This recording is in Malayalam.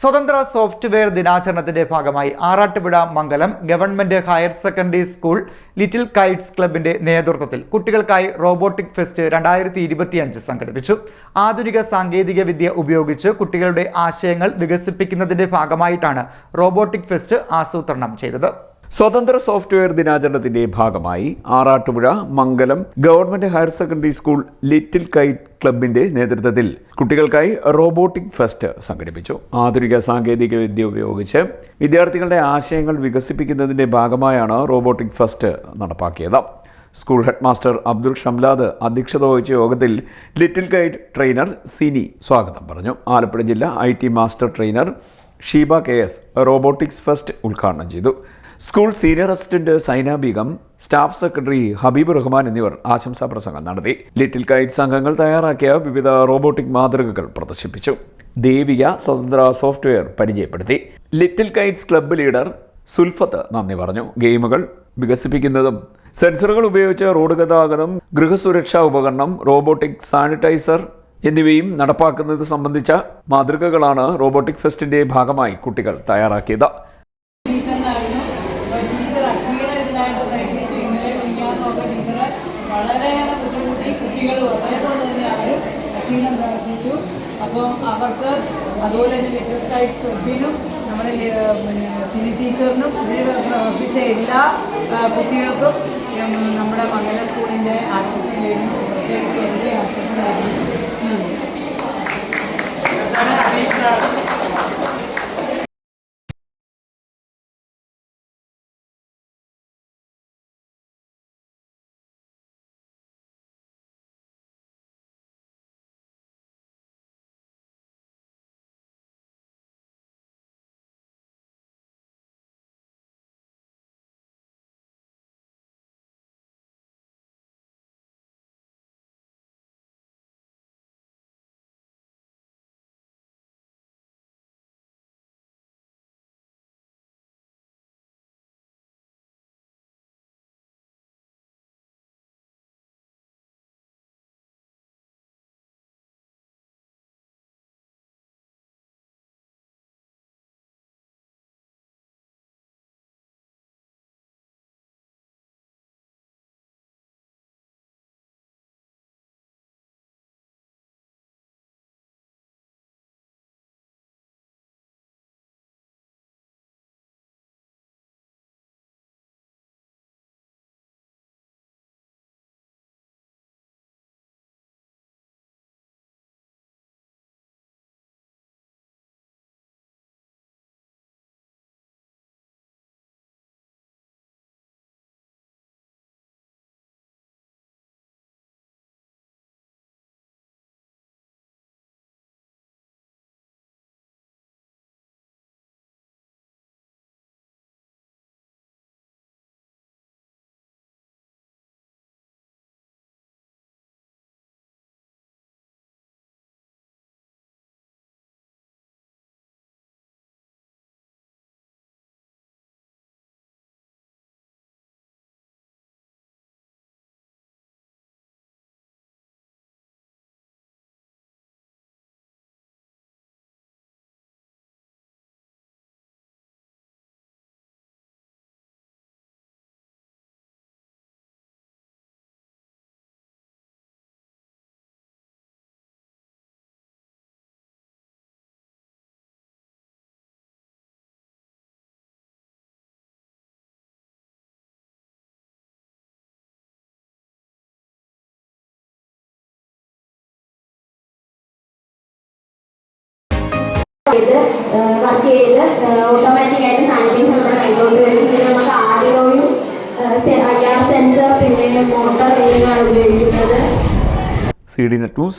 സ്വതന്ത്ര സോഫ്റ്റ്വെയർ ദിനാചരണത്തിന്റെ ഭാഗമായി Arattupuzha Mangalam government higher secondary school little kites ക്ലബിന്റെ നേതൃത്വത്തിൽ കുട്ടികൾക്കായി റോബോട്ടിക് ഫെസ്റ്റ് രണ്ടായിരത്തി ഇരുപത്തിയഞ്ച് സംഘടിപ്പിച്ചു. ആധുനിക സാങ്കേതിക വിദ്യ ഉപയോഗിച്ച് കുട്ടികളുടെ ആശയങ്ങൾ വികസിപ്പിക്കുന്നതിന്റെ ഭാഗമായിട്ടാണ് റോബോട്ടിക് ഫെസ്റ്റ് ആസൂത്രണം ചെയ്തത്. സ്വതന്ത്ര സോഫ്റ്റ്വെയർ ദിനാചരണത്തിന്റെ ഭാഗമായി Arattupuzha Mangalam government higher secondary school little kite ക്ലബിന്റെ നേതൃത്വത്തിൽ കുട്ടികൾക്കായി റോബോട്ടിക് ഫെസ്റ്റ് സംഘടിപ്പിച്ചു. ആധുനിക സാങ്കേതിക വിദ്യ ഉപയോഗിച്ച് വിദ്യാർത്ഥികളുടെ ആശയങ്ങൾ വികസിപ്പിക്കുന്നതിന്റെ ഭാഗമായാണ് റോബോട്ടിക് ഫെസ്റ്റ് നടപ്പാക്കിയത്. School head master Abdul Shamlad അധ്യക്ഷത വഹിച്ച യോഗത്തിൽ ലിറ്റിൽ ഗൈഡ് ട്രെയിനർ സിനി സ്വാഗതം പറഞ്ഞു. ആലപ്പുഴ ജില്ലാ I master trainer Sheeba K S robotics fest ഉദ്ഘാടനം ചെയ്തു. School senior assistant Saina Beegum staff secretary Habeeb Rahman എന്നിവർ ആശംസാ പ്രസംഗം നടത്തി. ലിറ്റിൽ കൈറ്റ്സ് സംഘങ്ങൾ തയ്യാറാക്കിയ വിവിധ റോബോട്ടിക് മാതൃകകൾ പ്രദർശിപ്പിച്ചു. ദേവിക സ്വതന്ത്ര സോഫ്റ്റ്വെയർ പരിചയപ്പെടുത്തി. Little kites club leader Sulfath നന്ദി പറഞ്ഞു. ഗെയിമുകൾ വികസിപ്പിക്കുന്നതും സെൻസറുകൾ ഉപയോഗിച്ച് റോഡ് ഗതാഗതം ഗൃഹസുരക്ഷാ ഉപകരണം റോബോട്ടിക് സാനിറ്റൈസർ എന്നിവയും നടപ്പാക്കുന്നത് സംബന്ധിച്ച മാതൃകകളാണ് റോബോട്ടിക് ഫെസ്റ്റിന്റെ ഭാഗമായി കുട്ടികൾ തയ്യാറാക്കിയത്. വളരെയേറെ ബുദ്ധിമുട്ടി കുട്ടികളും അതേപോലെ തന്നെ അവർ അക്ഷീണം പ്രവർത്തിച്ചു അപ്പോൾ അവർക്ക് അതുപോലെ തന്നെ ലിറ്റർ സൈഡ് ക്ലബിനും നമ്മുടെ സിനി ടീച്ചറിനും ഇതിൽ പ്രവർത്തിച്ച എല്ലാ കുട്ടികൾക്കും നമ്മുടെ മംഗല സ്കൂളിന്റെ ആശംസകളായിരുന്നു പ്രത്യേകിച്ച് എന്റെ ആശംസകളായിരുന്നു നന്ദി ചെയ്ത് വർക്ക് ചെയ്ത് ഓട്ടോമാറ്റിക് ആയിട്ട് സാനിറ്റൈസർ നമ്മുടെ കൈകൊണ്ട് വരും പിന്നെ നമുക്ക് ഐ സെൻസർ പിന്നെ മോട്ടർ എന്നിവയാണ് ഉപയോഗിക്കുന്നത്. C D net news